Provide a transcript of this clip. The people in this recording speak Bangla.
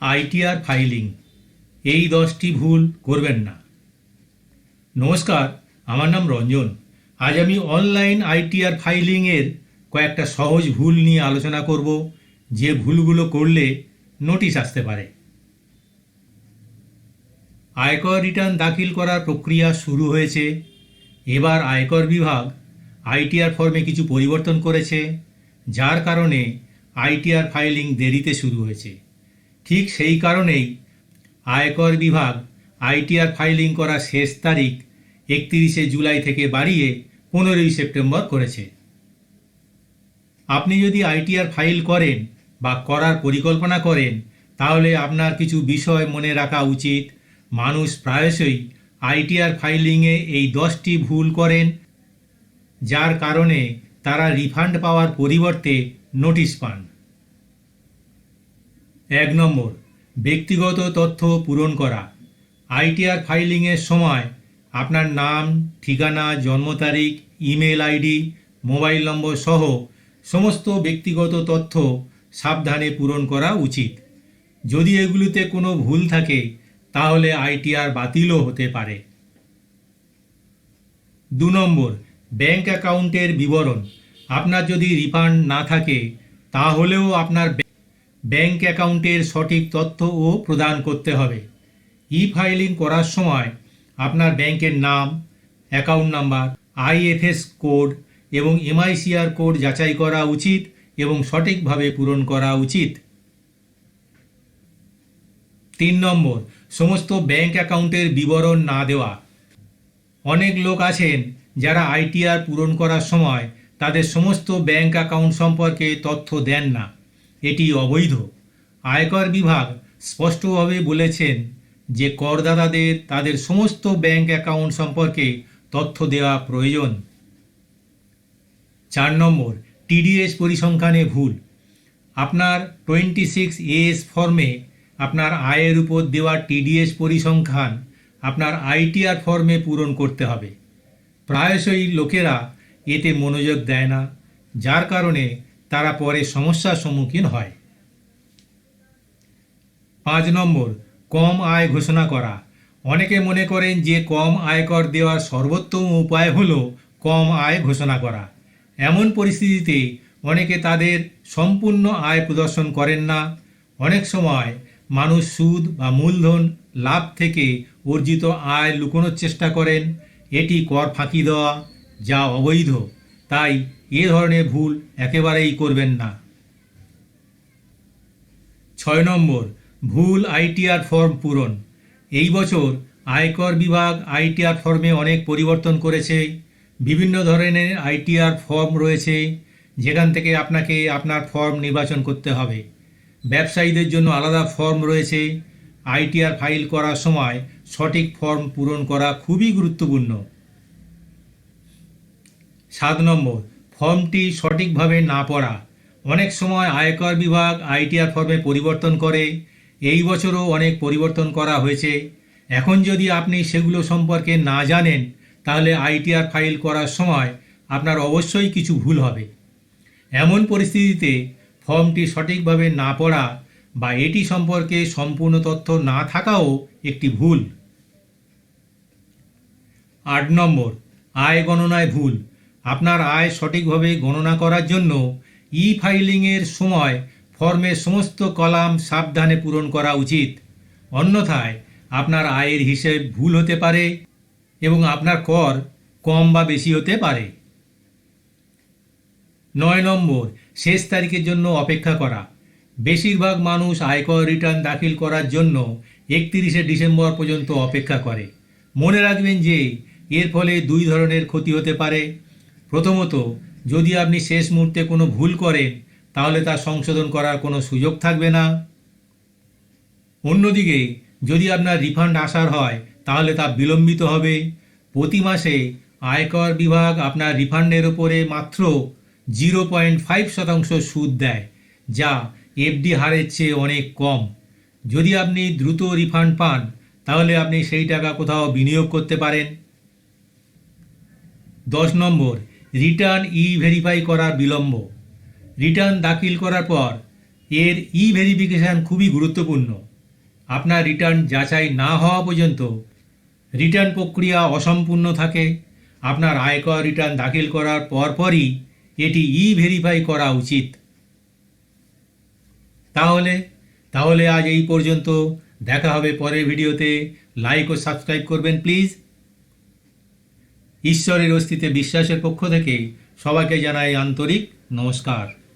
ITR filing. এই দশটি ভুল করবেন না। নমস্কার, আমার নাম রঞ্জন। আজ আমি অনলাইন আইটিআর ফাইলিংয়ের কয়েকটা সহজ ভুল নিয়ে আলোচনা করব, যে ভুলগুলো করলে নোটিশ আসতে পারে। আয়কর রিটার্ন দাখিল করার প্রক্রিয়া শুরু হয়েছে। এবার আয়কর বিভাগ আইটিআর ফর্মে কিছু পরিবর্তন করেছে, যার কারণে আইটিআর ফাইলিং দেরিতে শুরু হয়েছে। ঠিক সেই কারণেই আয়কর বিভাগ আইটিআর ফাইলিং করার শেষ তারিখ একত্রিশে জুলাই থেকে বাড়িয়ে পনেরোই সেপ্টেম্বর করেছে। আপনি যদি আইটিআর ফাইল করেন বা করার পরিকল্পনা করেন, তাহলে আপনার কিছু বিষয় মনে রাখা উচিত। মানুষ প্রায়শই আইটিআর ফাইলিংয়ে এই দশটি ভুল করেন, যার কারণে তারা রিফান্ড পাওয়ার পরিবর্তে নোটিশ পান। এক নম্বর, ব্যক্তিগত তথ্য পূরণ করা। আইটিআর ফাইলিংয়ের সময় আপনার নাম, ঠিকানা, জন্ম তারিখ, ইমেল আইডি, মোবাইল নম্বর সহ সমস্ত ব্যক্তিগত তথ্য সাবধানে পূরণ করা উচিত। যদি এগুলিতে কোনো ভুল থাকে, তাহলে আইটিআর বাতিলও হতে পারে। দু নম্বর, ব্যাংক অ্যাকাউন্টের বিবরণ। আপনার যদি রিফান্ড না থাকে, তাহলেও আপনার ব্যাংক অ্যাকাউন্টের সঠিক তথ্যও প্রদান করতে হবে। ই ফাইলিং করার সময় আপনার ব্যাংকের নাম, অ্যাকাউন্ট নাম্বার আইএফএস কোড এবং এমআইসিআর কোড যাচাই করা উচিত এবং সঠিকভাবে পূরণ করা উচিত। তিন নম্বর, সমস্ত ব্যাংক অ্যাকাউন্টের বিবরণ না দেওয়া। অনেক লোক আছেন যারা আইটিআর পূরণ করার সময় তাদের সমস্ত ব্যাংক অ্যাকাউন্ট সম্পর্কে তথ্য দেন না। এটি অবৈধ। আয়কর বিভাগ স্পষ্টভাবে বলেছেন যে করদাতাদের তাদের সমস্ত ব্যাংক অ্যাকাউন্ট সম্পর্কে তথ্য দেওয়া প্রয়োজন। চার নম্বর টিডিএস পরিসংখ্যানে ভুল। আপনার টোয়েন্টি সিক্স এস ফর্মে আপনার আয়ের উপর দেওয়া টিডিএস পরিসংখ্যান আপনার আইটিআর ফর্মে পূরণ করতে হবে। প্রায়শই লোকেরা এতে মনোযোগ দেয় না, যার কারণে তারা পরে সমস্যার সম্মুখীন হয়। পাঁচ নম্বর, কম আয় ঘোষণা করা। অনেকে মনে করেন যে কম আয়কর দেওয়ার সর্বোত্তম উপায় হল কম আয় ঘোষণা করা। এমন পরিস্থিতিতে অনেকে তাদের সম্পূর্ণ আয় প্রদর্শন করেন না। অনেক সময় মানুষ সুদ বা মূলধন, লাভ থেকে অর্জিত আয় লুকোনোর চেষ্টা করেন। এটি কর ফাঁকি দেওয়া, যা অবৈধ। তাই এ ধরনের ভুল একেবারেই করবেন না। ছয় নম্বর, ভুল আইটিআর ফর্ম পূরণ। এই বছর আয়কর বিভাগ আইটিআর ফর্মে অনেক পরিবর্তন করেছে। বিভিন্ন ধরনের আইটিআর ফর্ম রয়েছে, যেখান থেকে আপনাকে আপনার ফর্ম নির্বাচন করতে হবে। ব্যবসায়ীদের জন্য আলাদা ফর্ম রয়েছে। আইটিআর ফাইল করার সময় সঠিক ফর্ম পূরণ করা খুবই গুরুত্বপূর্ণ। সাত নম্বর ফর্মটি সঠিকভাবে না পড়া। অনেক সময় আয়কর বিভাগ আইটিআর ফর্মে পরিবর্তন করে। এই বছরও অনেক পরিবর্তন করা হয়েছে। এখন যদি আপনি সেগুলো সম্পর্কে না জানেন, তাহলে আইটিআর ফাইল করার সময় আপনার অবশ্যই কিছু ভুল হবে। এমন পরিস্থিতিতে ফর্মটি সঠিকভাবে না পড়া বা এটি সম্পর্কে সম্পূর্ণ তথ্য না থাকাও একটি ভুল। আট নম্বর, আয় গণনায় ভুল। আপনার আয় সঠিকভাবে গণনা করার জন্য ই ফাইলিংয়ের সময় ফর্মের সমস্ত কলাম সাবধানে পূরণ করা উচিত। অন্যথায় আপনার আয়ের হিসেব ভুল হতে পারে এবং আপনার কর কম বা বেশি হতে পারে। নয় নম্বর, শেষ তারিখের জন্য অপেক্ষা করা। বেশিরভাগ মানুষ আয়কর রিটার্ন দাখিল করার জন্য একত্রিশে ডিসেম্বর পর্যন্ত অপেক্ষা করে। মনে রাখবেন যে এর ফলে দুই ধরনের ক্ষতি হতে পারে। প্রথমত, যদি আপনি শেষ মুহূর্তে কোনো ভুল করেন, তাহলে তা সংশোধন করার কোনো সুযোগ থাকবে না। অন্যদিকে, যদি আপনার রিফান্ড আসার হয়, তাহলে তা বিলম্বিত হবে। প্রতি মাসে আয়কর বিভাগ আপনার রিফান্ডের উপরে মাত্র জিরো পয়েন্ট ফাইভ শতাংশ সুদ দেয়, যা এফডি হারের চেয়ে অনেক কম। যদি আপনি দ্রুত রিফান্ড পান, তাহলে আপনি সেই টাকা কোথাও বিনিয়োগ করতে পারেন। দশ নম্বর রিটার্ন ই ভেরিফাই করার বিলম্ব। রিটার্ন দাখিল করার পর, এর ই ভেরিফিকেশান খুবই গুরুত্বপূর্ণ। আপনার রিটার্ন যাচাই না হওয়া পর্যন্ত রিটার্ন প্রক্রিয়া অসম্পূর্ণ থাকে। আপনার আয়কর রিটার্ন দাখিল করার পরপরই এটি ই ভেরিফাই করা উচিত। তাহলে তাহলে আজ এই পর্যন্ত। দেখা হবে পরের ভিডিওতে। লাইক ও সাবস্ক্রাইব করবেন প্লিজ ঈশ্বরের অস্তিত্বে বিশ্বাসের পক্ষ থেকে সবাইকে জানাই আন্তরিক নমস্কার।